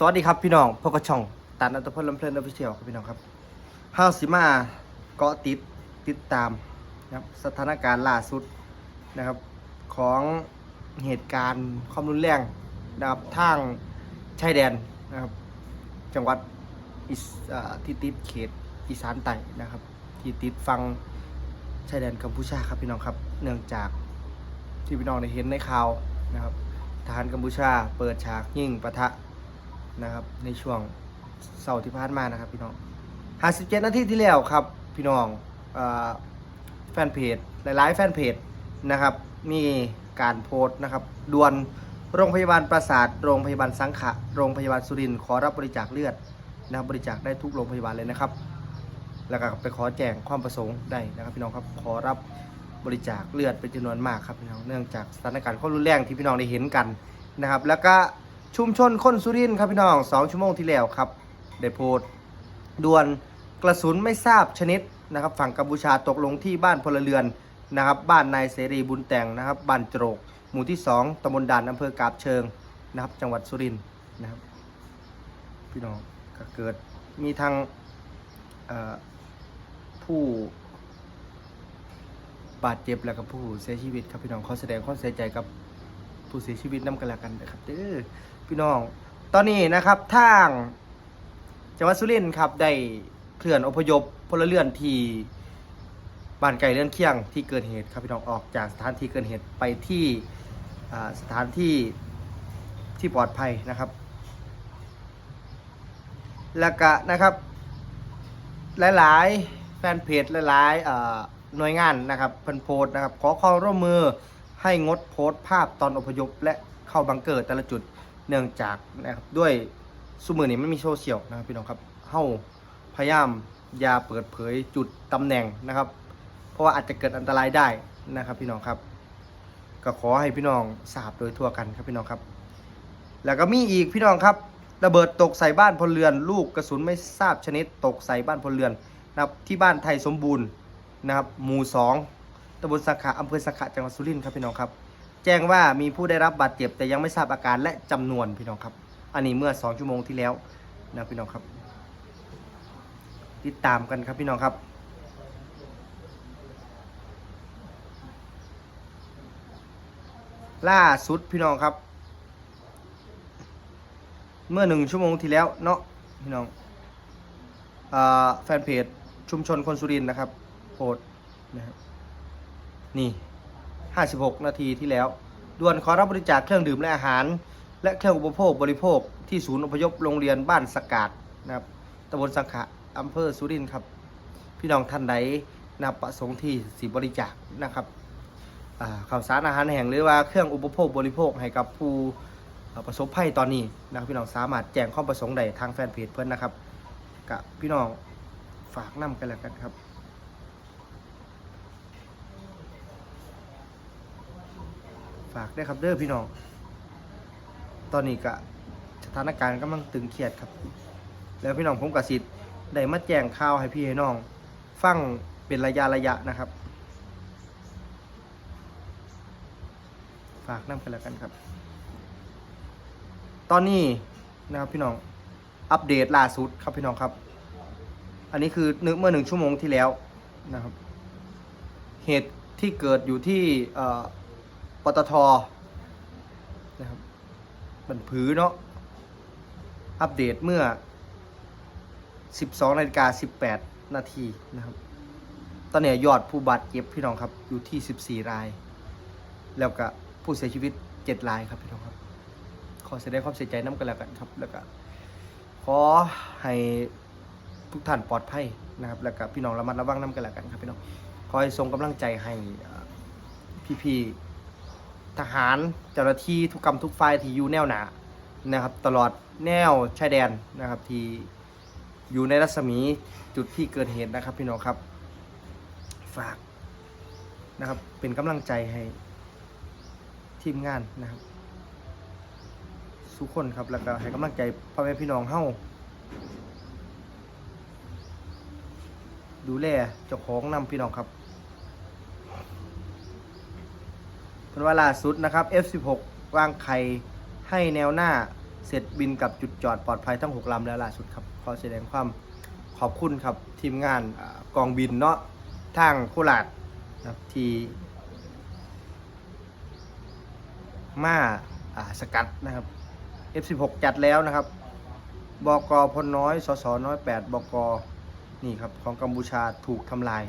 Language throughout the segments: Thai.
สวัสดีครับพี่น้องพบกับช่องตานอัตพลลำเพลินออฟฟิเชียลครับพี่น้องครับห้าสิมาเกาะติดติดตามนะครับสถานการณ์ล่าสุดนะครับของเหตุการณ์ความรุนแรงนะครับทางชายแดนนะครับจังหวัดอิสที่ติดเขตอีสานใต้นะครับ ที่ติดฟังชายแดนกัมพูชาครับพี่น้องครับ เนื่องจากที่พี่น้องได้เห็นในข่าวนะครับทหารกัมพูชาเปิดฉากยิงปะทะ นะครับ ในช่วงเสาร์ที่ผ่านมานะครับพี่น้อง57นาทีที่แล้วครับพี่น้องอแฟนเพจหลายๆ แฟนเพจนะครับ มีการโพสต์นะครับด่วนโรงพยาบาลปราสาท โรงพยาบาลสังขะ โรงพยาบาลสุรินทร์ขอรับบริจาคเลือดนะครับบริจาคได้ทุกโรงพยาบาลเลยนะครับ แล้วก็ไปขอแจ้งความประสงค์ได้นะครับ พี่น้องครับขอรับบริจาคเลือดเป็นจำนวนมากครับพี่น้องเนื่องจากสถานการณ์ข้อรุนแรงที่พี่น้องได้เห็นกันนะครับ แล้วก็ ชุมชนคนสุรินทร์ครับพี่น้องสองชั่วโมงที่แล้วครับได้โพสต์ด่วนกระสุนไม่ทราบชนิดนะครับ ฝั่งกัมพูชาตกลงที่บ้านพลเรือนนะครับ บ้านนายเสรีบุญแต่งนะครับบ้านโจรกหมู่ที่ 2ตำบลด่านอำเภอกาบเชิงนะครับ จังหวัดสุรินทร์นะครับพี่น้องก็เกิดมีทางผู้บาดเจ็บแล้วก็ผู้เสียชีวิตครับพี่น้องขอแสดงความเสียใจกับผู้เสียชีวิตนํกันแล้วกันนะครับเด้อ พี่น้อง ตอนนี้นะครับทางจังหวัดสุรินทร์ครับได้เคลื่อนอพยพพลเรือนที่บ้านไก่เลื่อนเคียงที่เกิดเหตุครับพี่น้องออกจากสถานที่เกิดเหตุไปที่สถานที่ที่ปลอดภัยนะครับแล้วก็นะครับ หลายๆแฟนเพจหลายๆหน่วยงานนะครับเพิ่นโพสต์นะครับ ขอความร่วมมือให้งดโพสต์ภาพตอนอพยพและเข้าบังเกอร์แต่ละจุด เนื่องจากนะครับด้วยสุมือนี้ไม่มีโซเชียลนะครับพี่น้องครับเฮาพยายามอย่าเปิดเผยจุดตำแหน่งนะครับ เพราะว่าอาจจะเกิดอันตรายได้นะครับ พี่น้องครับก็ขอให้พี่น้องทราบโดยทั่วกันครับพี่น้องครับ แล้วก็มีอีกพี่น้องครับระเบิดตกใส่บ้านพลเรือน ลูกกระสุนไม่ทราบชนิดตกใส่บ้านพลเรือนนะครับที่บ้านไทยสมบูรณ์นะครับหมู่สองตำบลสังขะอำเภอสังขะจังหวัดสุรินทร์ครับพี่น้องครับ จ้งว่ามีผู้ได้รับบาดเจ็บ แต่ยังไม่ทราบอาการและจำนวนพี่น้องครับ อันนี้เมื่อ 2 ชั่วโมงที่แล้วนะพี่น้องครับ ติดตามกันครับพี่น้องครับล่าสุดพี่น้องครับ เมื่อหนึ่งชั่วโมงที่แล้วเนาะพี่น้องอแฟนเพจชุมชนคนสุรินทร์นะครับโพสนะครับนี่ 56 นาทีที่แล้ว ด่วนขอรับบริจาคเครื่องดื่มและอาหาร และเครื่องอุปโภคบริโภคที่ศูนย์อพยพโรงเรียนบ้านสกาดนะครับตำบลสังขะอำเภอสุรินทร์ครับ พี่น้องท่านใดนับประสงค์ที่สิบริจาคนะครับข่าวสารอาหารแห่งหรือว่าเครื่องอุปโภคบริโภคให้กับผู้ประสบภัยตอนนี้นะครับพี่น้องสามารถแจ้งข้อประสงค์ใดทางแฟนเพจเพื่อนนะครับกับพี่น้องฝากนํกันแล้วกันครับากได้ครับเด้อพี่น้อง ตอนนี้ก็สถานการณ์กำลังตึงเครียดครับ แล้วพี่น้องผมกับสิทธิ์ได้มาแจ้งข่าวให้พี่ให้น้อง ฟังเป็นระยะระยะนะครับ ฝากนํกันแล้วกันครับ ตอนนี้นะครับพี่น้องอัปเดตล่าสุดครับพี่น้องครับ อันนี้คือเมื่อหนึ่งชั่วโมงที่แล้วนะครับ เหตุที่เกิดอยู่ที่ ตทนะครับบันผือเนาะอัปเดตเมื่อ 12นาฬิกา18 นาทีนะครับ ตอนนี้ยอดผู้บาดเจ็บพี่น้องครับ อยู่ที่ 14 ราย แล้วก็ผู้เสียชีวิต 7 รายครับพี่น้องครับ ขอแสดงความเสียใจน้ำกันแล้วกันครับ แล้วก็ขอให้ทุกท่านปลอดภัยนะครับ แล้วก็พี่น้องระมัดระวังน้ำกันแล้วกันครับพี่น้อง ขอให้ส่งกำลังใจให้พี่ๆ ทหารเจ้าหน้าที่ทุกกรรมทุกฝ่ายที่อยู่แนวหนานะครับ ตลอดแนวชายแดนนะครับที่อยู่ในรัศมีจุดที่เกิดเหตุนะครับพี่น้องครับ ฝากนะครับเป็นกำลังใจให้ทีมงานนะครับทุกคนครับแล้วก็ให้กำลังใจพ่อแม่พี่น้องเฮาดูแลเจ้าของนำพี่น้องครับ เป็นว่าล่าสุดนะครับ F16 วางไข่ให้แนวหน้าเสร็จบินกับจุดจอดปลอดภัยทั้ง 6ลำแล้วล่าสุดครับ ขอแสดงความขอบคุณครับทีมงานกองบินเนาะทางโคราชครับที่มาาสกัดนะครับ F16 จัดแล้วนะครับบกพลน้อยสสน้อย8บกนี่ครับของกัมพูชาถูกทำลาย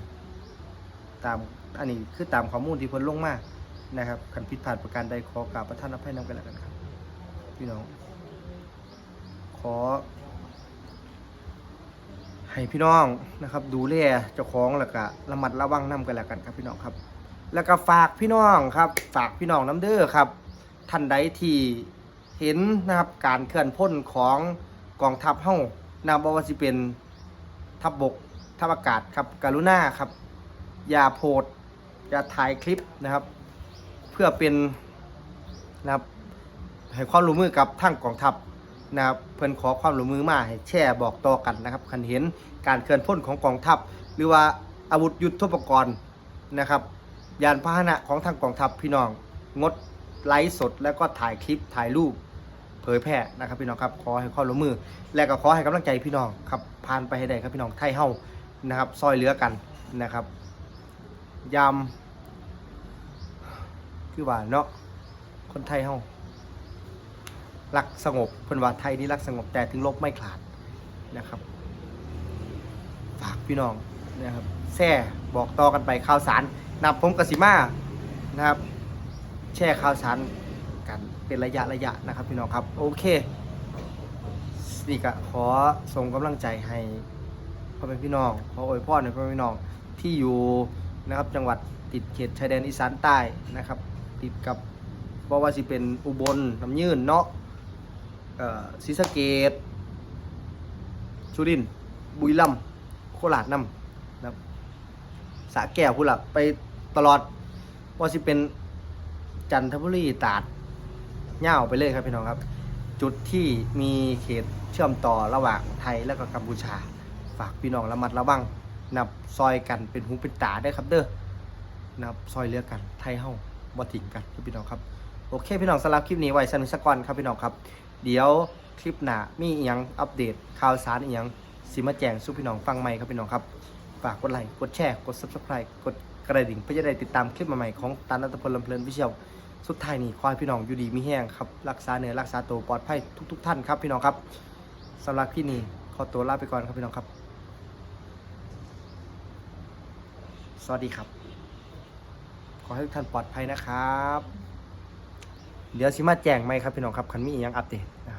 ตามอันนี้คือตามข้อมูลที่เพ้นลงมาก นะครับคันผิดพลาดประการใดขอกราบประท่านอภัยนำกันแล้วกันครับ พี่น้อง ขอ ให้พี่น้องนะครับ ดูแลเจ้าของแล้วก็ระมัดระวังนำกันแล้วกันครับ พี่น้องครับ แล้วก็ฝากพี่น้องครับ ฝากพี่น้องน้ำเด้อครับ ท่านใดที่เห็นนะครับการเคลื่อนพ้นของกองทัพเฮ้านาบวสิเป็นทัพบบกทัพอากาศครับ กรุณาครับ อย่าโพสต์อย่าถ่ายคลิปนะครับ พื่อเป็นนะครับให้ความร่วมมือกับทั้งกองทัพนะครับเพื่อนขอความร่วมมือมาให้แชร์บอกต่อกันนะครับคันเห็นการเคลื่อนพ้นของกองทัพ หรือว่าอาวุธยุทโธปกรณ์นะครับยานพาหนะของทางกองทัพพี่น้องงดไลฟ์สด แล้วก็ถ่ายคลิปถ่ายรูปเผยแพร่นะครับพี่น้องครับขอให้ความร่วมมือ และก็ขอให้กำลังใจพี่น้องครับผ่านไปให้ได้ครับพี่น้องไทยเฮานะครับซอยเหลือกันนะครับยาม คือว่าเนาะคนไทยเฮารักสงบเพิ่นว่าไทยนี่รักสงบแต่ถึงลบไม่ขาดนะครับ ฝากพี่น้องนะครับแช่บอกต่อกันไปข่าวสารนับผมกสิมานะครับ แช่ข่าวสารกันเป็นระยะระยะนะครับพี่น้องครับ โอเคนี่ก็ขอส่งกำลังใจให้พ่อแม่พี่น้องขออวยพรให้พ่อแม่พี่น้องที่อยู่นะครับจังหวัดติดเขตชายแดนอีสานใต้นะครับ ติดกับบอกว่าสิเป็นอุบลน้ำยืนเนาะศรีสะเกดสุรินทร์บุรีรัมย์โคราชนำนะครับสระแก้วพุ่นละไปตลอดว่าสิเป็นจันทบุรีตราดเง่าวไปเลยครับพี่น้องครับ จุดที่มีเขตเชื่อมต่อระหว่างไทยและก็กัมพูชา ฝากพี่น้องระมัดระวังนับซอยกันเป็นหูเป็นตาได้ครับเด้อนับซอยเรือกันไทยเฮ้า บ่ทิ้งกันครับพี่น้องครับโอเคพี่น้องสำหรับคลิปนี้ไว้สนุกสักก่อนครับพี่น้องครับ เดี๋ยวคลิปหน้ามีอีหยังอัปเดตข่าวสารอีหยังสิมาแจงสู่พี่น้องฟังใหม่ครับพี่น้องครับฝากกดไลค์กดแชร์กด subscribe กดกระดิ่งเพื่อจะได้ติดตามคลิปใหม่ๆของตันอัตพลลำเพลินวิเชียวสุดท้ายนี่ขอให้พี่น้องอยู่ดีมีแห้งครับรักษาเนื้อรักษาตัวปลอดภัยทุก ๆ ท่านครับพี่น้องครับสำหรับที่นี่ขอตัวลาไปก่อนครับพี่น้องครับ สวัสดีครับ อให้ทุกท่านปลอดภัยนะครับ เดี๋ยวชิมาแจ้งไหมครับพี่น้องครับคันมีอีกยังอัปเดตนะครับ